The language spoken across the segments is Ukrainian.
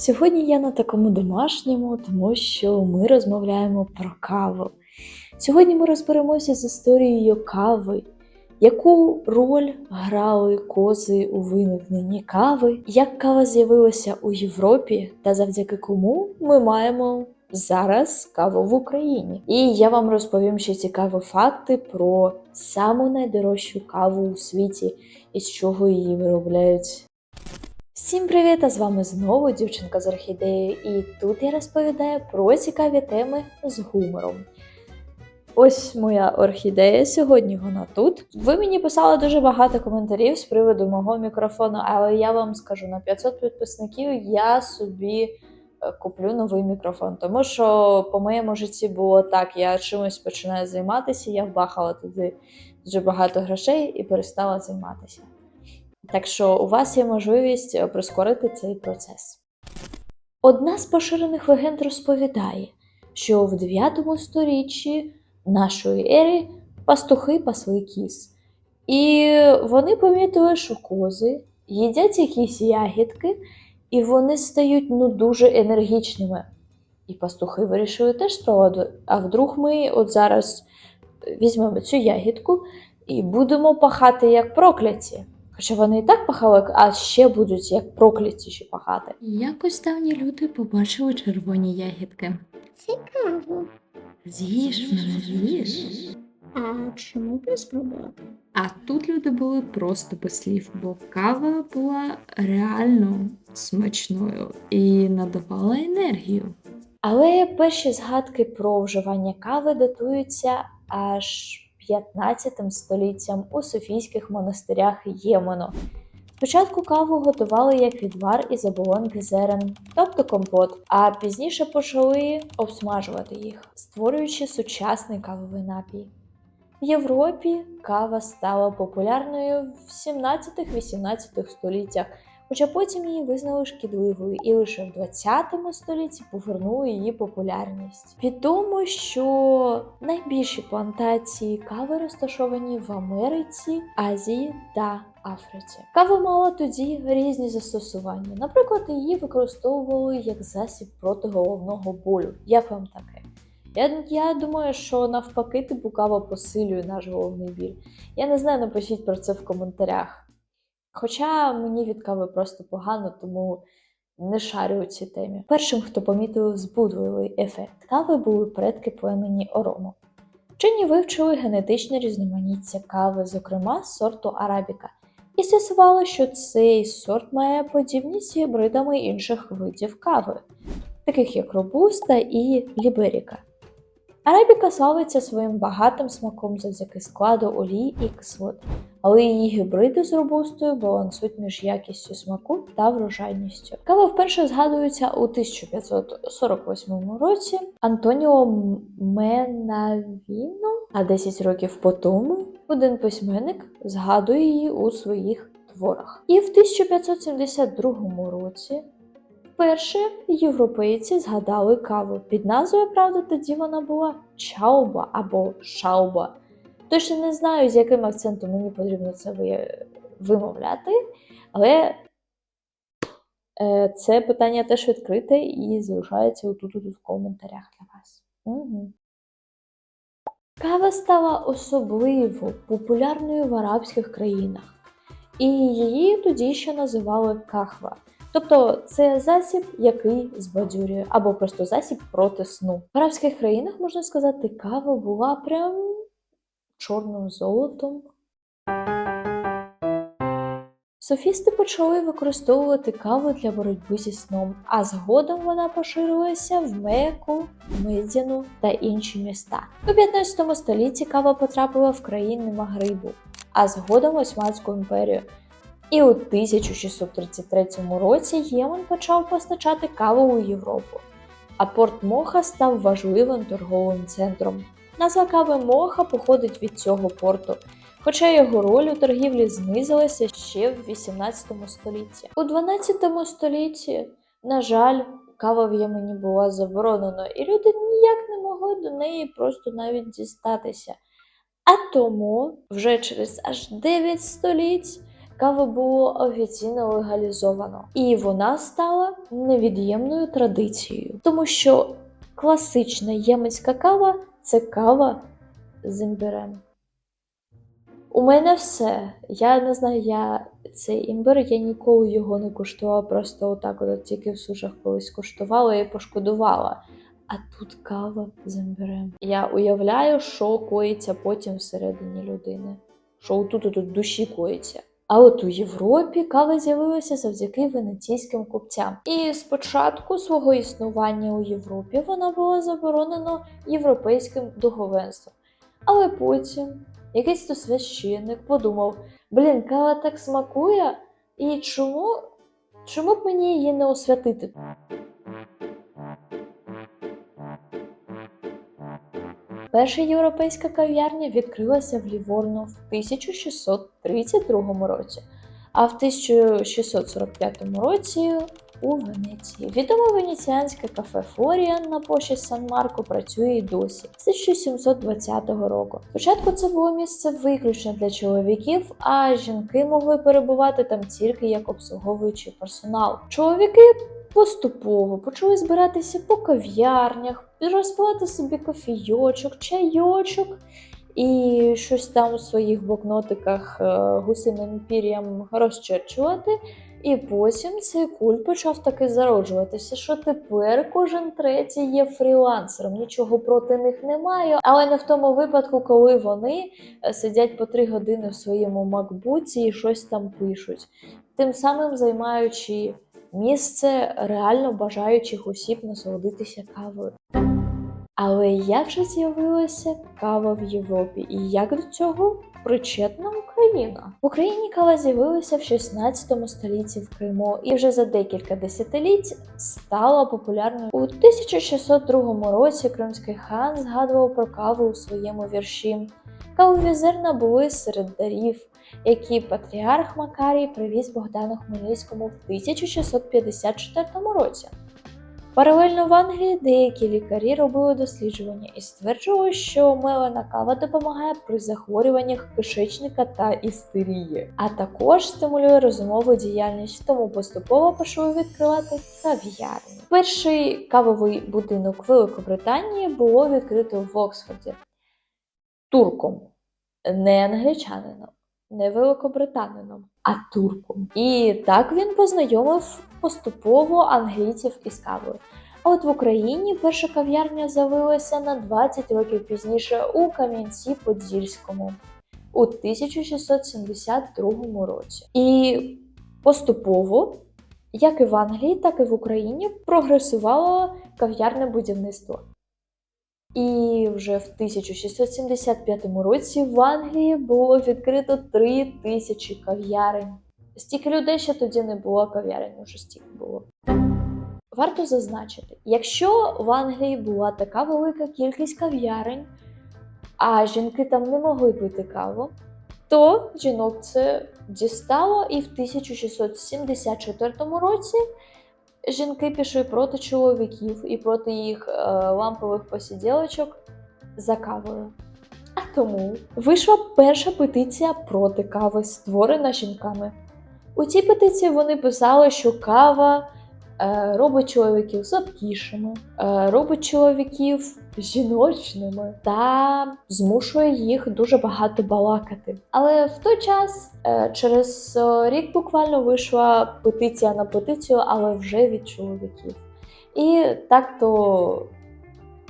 Сьогодні я на такому домашньому, тому що ми розмовляємо про каву. Сьогодні ми розберемося з історією кави, яку роль грали кози у виникненні кави, як кава з'явилася у Європі та завдяки кому ми маємо зараз каву в Україні. І я вам розповім ще цікаві факти про саму найдорожчу каву у світі і з чого її виробляють Всім привіт! А з вами знову дівчинка з орхідеєю, і тут я розповідаю про цікаві теми з гумором. Ось моя орхідея сьогодні вона тут. Ви мені писали дуже багато коментарів з приводу мого мікрофону, але я вам скажу на 500 підписників я собі е, куплю новий мікрофон. Тому що по моєму житті було так: я чимось починаю займатися, я вбахала туди дуже багато грошей і перестала займатися. Так що у вас є можливість е, прискорити цей процес. Одна з поширених легенд розповідає, що в 9 сторіччі нашої ери пастухи пасли кіз. І вони помітили, що кози їдять якісь ягідки, і вони стають ну, дуже енергічними. І пастухи вирішили теж спробувати. А вдруг ми от зараз візьмемо цю ягідку і будемо пахати як прокляті. Хоча вони і так пахали, а ще будуть як прокляті ще пахати. Якось давні люди побачили червоні ягідки. Цікаво. З'їж мене, з'їж. А чому б не спробувати? А тут люди були просто без слів, бо кава була реально смачною і надавала енергію. Але перші згадки про вживання кави датуються аж 15 століттям у Софійських монастирях Ємену. Спочатку каву готували як відвар із оболонки зерен, тобто компот, а пізніше почали обсмажувати їх, створюючи сучасний кавовий напій. В Європі кава стала популярною в 17-18 століттях, хоча потім її визнали шкідливою і лише в 20 столітті повернули її популярність. Відомо, що найбільші плантації кави розташовані в Америці, Азії та Африці. Кава мала тоді різні застосування. Наприклад, її використовували як засіб проти головного болю. Як вам таке? Я, я думаю, що навпаки, типу кава посилює наш головний біль. Я не знаю, напишіть про це в коментарях. Хоча мені від кави просто погано, тому не шарю у цій темі. Першим, хто помітив збудливий ефект кави, були предки племені Орому. Вчені вивчили генетичне різноманіття кави, зокрема сорту арабіка, і з'ясували, що цей сорт має подібність з гібридами інших видів кави, таких як робуста і ліберіка. Арабіка славиться своїм багатим смаком завдяки складу олій і кислот, але її гібриди з робустою балансують між якістю смаку та врожайністю. Кава вперше згадується у 1548 році Антоніо Менавіно, а 10 років по тому один письменник згадує її у своїх творах. І в 1572 році Вперше європейці згадали каву. Під назвою, правда, тоді вона була чауба або шауба. Точно не знаю, з яким акцентом мені потрібно це вимовляти, але е, це питання теж відкрите і залишається отут тут в коментарях для вас. Угу. Кава стала особливо популярною в арабських країнах, і її тоді ще називали кахва. Тобто це засіб, який збадьорює, або просто засіб проти сну. В арабських країнах можна сказати, кава була прям чорним золотом. Софісти почали використовувати каву для боротьби зі сном, а згодом вона поширилася в Меку, Медіну та інші міста. У 15 столітті кава потрапила в країни Магрибу, а згодом Османську імперію. І у 1633 році Ємен почав постачати каву у Європу, а порт Моха став важливим торговим центром. Назва кави Моха походить від цього порту, хоча його роль у торгівлі знизилася ще в 18 столітті. У 12 столітті, на жаль, кава в Ємені була заборонена, і люди ніяк не могли до неї просто навіть дістатися. А тому вже через аж 9 століть каву було офіційно легалізовано, і вона стала невід'ємною традицією, тому що класична єменська кава це кава з імбирем. У мене все. Я не знаю, я цей імбир, я ніколи його не куштувала, просто отак от тільки в сушах колись куштувала і пошкодувала. А тут кава з імбирем. Я уявляю, що коїться потім всередині людини. Що отут тут душі коїться. А от у Європі кава з'явилася завдяки венеційським купцям. І спочатку свого існування у Європі вона була заборонена європейським духовенством. Але потім якийсь то священник подумав: блін, кава так смакує, і чому, чому б мені її не освятити? Перша європейська кав'ярня відкрилася в Ліворно в 1632 році, а в 1645 році у Венеції. Відоме венеціанське кафе Флоріан на площі Сан-Марко працює і досі з 1720 року. Спочатку це було місце виключно для чоловіків, а жінки могли перебувати там тільки як обслуговуючий персонал. Чоловіки поступово почали збиратися по кав'ярнях, розпивати собі кофійочок, чайочок. І щось там у своїх блокнотиках е, гусиним пір'ям розчерчувати. І потім цей культ почав таки зароджуватися, що тепер кожен третій є фрілансером. Нічого проти них немає, але не в тому випадку, коли вони е, сидять по три години в своєму макбуці і щось там пишуть, тим самим займаючи місце реально бажаючих осіб насолодитися кавою. Але як же з'явилася кава в Європі і як до цього причетна Україна? В Україні кава з'явилася в 16 столітті в Криму і вже за декілька десятиліть стала популярною. У 1602 році кримський хан згадував про каву у своєму вірші. Кавові зерна були серед дарів, які патріарх Макарій привіз Богдану Хмельницькому в 1654 році. Паралельно в Англії деякі лікарі робили дослідження і стверджували, що мелена кава допомагає при захворюваннях кишечника та істерії, а також стимулює розумову діяльність, тому поступово почали відкривати кав'ярні. Перший кавовий будинок Великобританії було відкрито в Оксфорді турком, не англічанином, не великобританином, а турком. І так він познайомив поступово англійців із кавою. А от в Україні перша кав'ярня з'явилася на 20 років пізніше у Кам'янці-Подільському у 1672 році. І поступово, як і в Англії, так і в Україні, прогресувало кав'ярне будівництво. І вже в 1675 році в Англії було відкрито 3 тисячі кав'ярень. Стільки людей ще тоді не було кав'ярень, уже стільки було. Варто зазначити, якщо в Англії була така велика кількість кав'ярень, а жінки там не могли пити каву, то жінок це дістало, і в 1674 році жінки пішли проти чоловіків і проти їх е, лампових посіділочок за кавою. А тому вийшла перша петиція проти кави, створена жінками. У цій петиції вони писали, що кава е, робить чоловіків слабкішими, е, робить чоловіків жіночними та змушує їх дуже багато балакати. Але в той час, е, через рік буквально вийшла петиція на петицію, але вже від чоловіків. І так то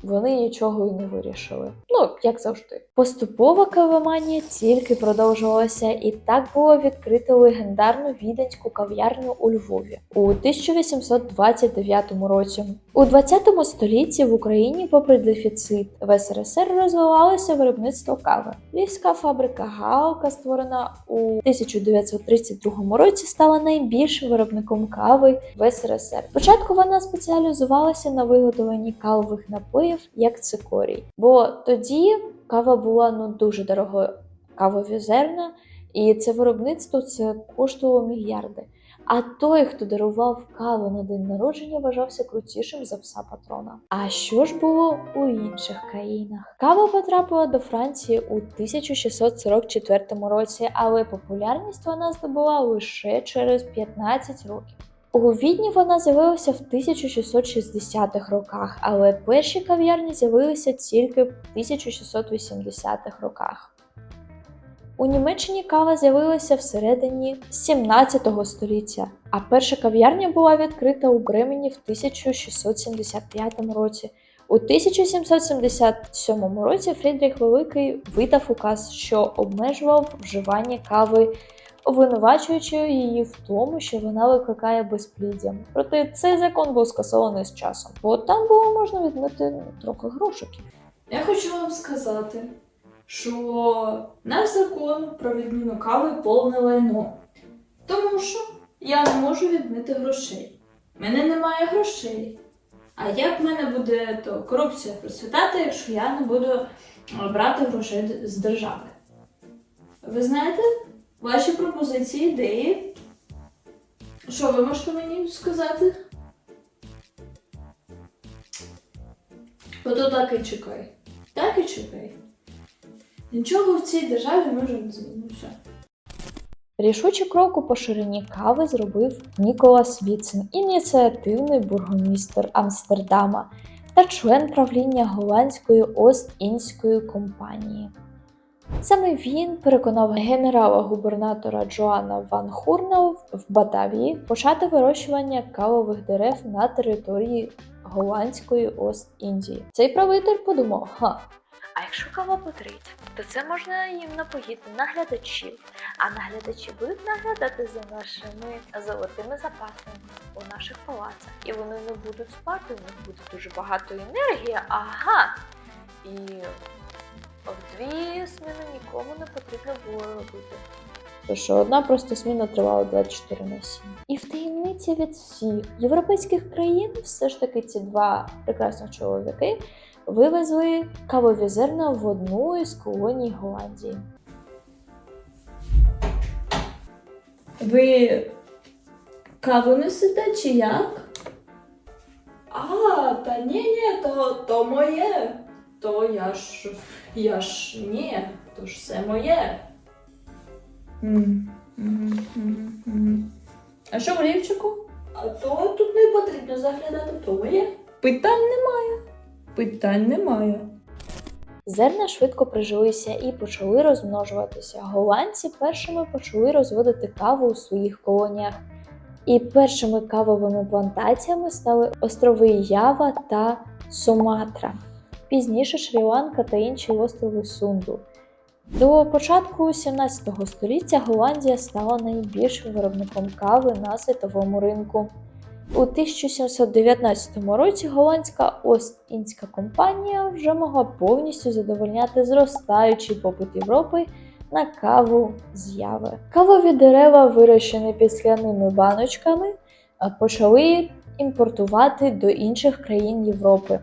вони нічого і не вирішили. Ну, як завжди. Поступова кавоманія тільки продовжувалася, і так було відкрито легендарну віденську кав'ярню у Львові у 1829 році. У 20 столітті в Україні, попри дефіцит, в СРСР розвивалося виробництво кави. Львівська фабрика Галка, створена у 1932 році, стала найбільшим виробником кави в СРСР. Спочатку вона спеціалізувалася на виготовленні кавових напоїв, як цикорій, бо тоді кава була ну дуже дорогою. Кавові зерна, і це виробництво це коштувало мільярди. А той, хто дарував каву на день народження, вважався крутішим за пса патрона. А що ж було у інших країнах? Кава потрапила до Франції у 1644 році, але популярність вона здобула лише через 15 років. У Відні вона з'явилася в 1660-х роках, але перші кав'ярні з'явилися тільки в 1680-х роках. У Німеччині кава з'явилася всередині 17 століття, а перша кав'ярня була відкрита у Бремені в 1675 році. У 1777 році Фрідріх Великий видав указ, що обмежував вживання кави, обвинувачуючи її в тому, що вона викликає безпліддя. Проте цей закон був скасований з часом, бо там було можна відмити трохи грошиків. Я хочу вам сказати, що наш закон про відміну кави повне лайно. Тому що я не можу відмити грошей. Мене немає грошей. А як в мене буде то корупція процвітати, якщо я не буду брати грошей з держави? Ви знаєте, ваші пропозиції, ідеї? Що ви можете мені сказати? Ото так і чекай. Так і чекай. Нічого в цій державі може не змінитися. Рішучий крок у поширенні кави зробив Ніколас Віцен, ініціативний бургомістр Амстердама та член правління голландської Ост-Індської компанії. Саме він переконав генерала-губернатора Джоана Ван Хурна в Батавії почати вирощування кавових дерев на території голландської Ост-Індії. Цей правитель подумав: ха, а якщо кава потрить, то це можна їм напоїти наглядачів. А наглядачі будуть наглядати за нашими золотими запасами у наших палацах. І вони не будуть спати, у них буде дуже багато енергії. Ага. І дві зміни нікому не потрібно було робити. Тому що одна просто зміна тривала 24 на 7. І в таємниці від всіх європейських країн все ж таки ці два прекрасних чоловіки вивезли кавові зерна в одну із колоній Голландії. Ви каву несете чи як? А, та ні, ні, то, то моє. То я ж. Я ж ні, то ж все моє. М, мгм, мгм, мгм. А що в лівчику? А то тут не потрібно заглядати, то моє. Питань немає. Питань немає. Зерна швидко прижилися і почали розмножуватися. Голландці першими почали розводити каву у своїх колоніях. І першими кавовими плантаціями стали острови Ява та Суматра, пізніше Шрі-Ланка та інші острови Сунду. До початку 17 століття Голландія стала найбільшим виробником кави на світовому ринку. У 1719 році голландська Ост-Індська компанія вже могла повністю задовольняти зростаючий попит Європи на каву з яви. Кавові дерева, вирощені під скляними баночками, почали імпортувати до інших країн Європи.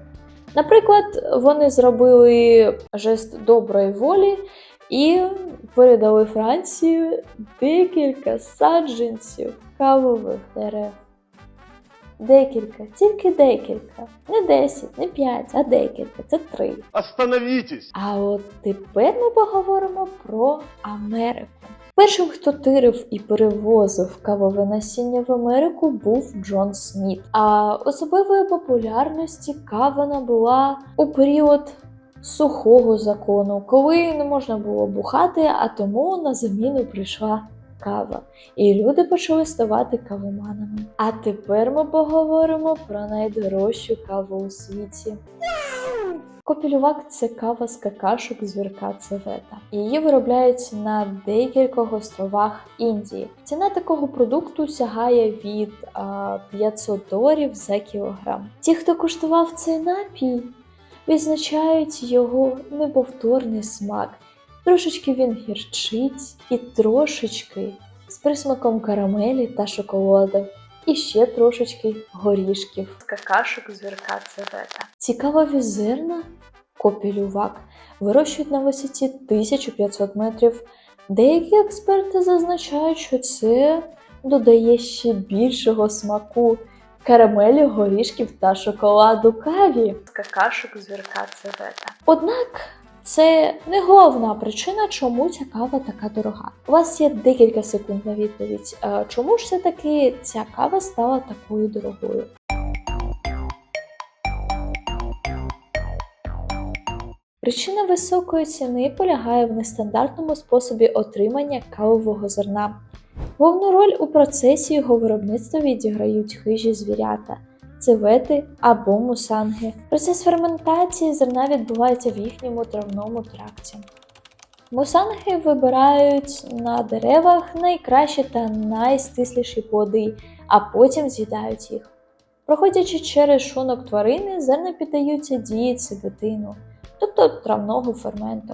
Наприклад, вони зробили жест доброї волі і передали Франції декілька саджанців кавових дерев. Декілька, тільки декілька. Не 10, не 5, а декілька. Це три. Остановитесь! А от тепер ми поговоримо про Америку. Першим, хто тирив і перевозив кавове насіння в Америку, був Джон Сміт. А особливої популярності кава набула у період сухого закону, коли не можна було бухати, а тому на заміну прийшла кава. І люди почали ставати кавоманами. А тепер ми поговоримо про найдорожчу каву у світі. Копілювак це кава з какашок звірка цевета. Її виробляють на декількох островах Індії. Ціна такого продукту сягає від а, 500 доларів за кілограм. Ті, хто куштував цей напій, відзначають його неповторний смак. Трошечки він гірчить і трошечки з присмаком карамелі та шоколаду. І ще трошечки горішків з какашок звірка цевета. Цікаві зерна копілювак вирощують на висоті 1500 метрів. Деякі експерти зазначають, що це додає ще більшого смаку карамелі, горішків та шоколаду каві. Какашок зірка цвета. Однак це не головна причина, чому ця кава така дорога. У вас є декілька секунд на відповідь. Е, Чому ж все таки ця кава стала такою дорогою? Причина високої ціни полягає в нестандартному способі отримання кавового зерна. Головну роль у процесі його виробництва відіграють хижі звірята, цевети або мусанги. Процес ферментації зерна відбувається в їхньому травному тракті. Мусанги вибирають на деревах найкращі та найстисліші плоди, а потім з'їдають їх. Проходячи через шлунок тварини, зерна піддаються дії цибетину, тобто травного ферменту.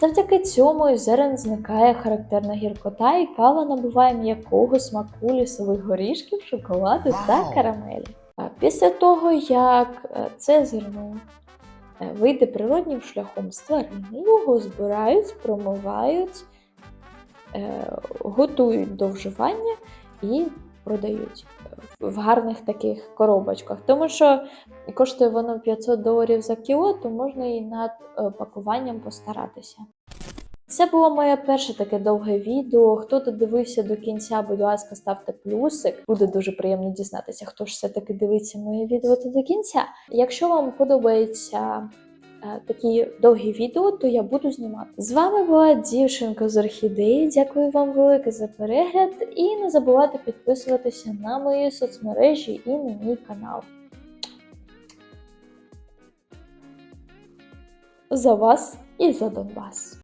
Завдяки цьому із зерен зникає характерна гіркота, і кава набуває м'якого смаку лісових горішків, шоколаду та карамелі. Після того, як е, це зерно е, вийде природнім шляхом з тварини, його збирають, промивають, е, готують до вживання і продають в в гарних таких коробочках. Тому що коштує воно 500 доларів за кіло, то можна і над е, пакуванням постаратися. Це було моє перше таке довге відео. Хто додивився до кінця, будь ласка, ставте плюсик. Буде дуже приємно дізнатися, хто ж все-таки дивиться моє відео до кінця. Якщо вам подобається е, такі довгі відео, то я буду знімати. З вами була дівчинка з орхідеї. Дякую вам велике за перегляд. І не забувайте підписуватися на мої соцмережі і на мій канал. За вас і за Донбас!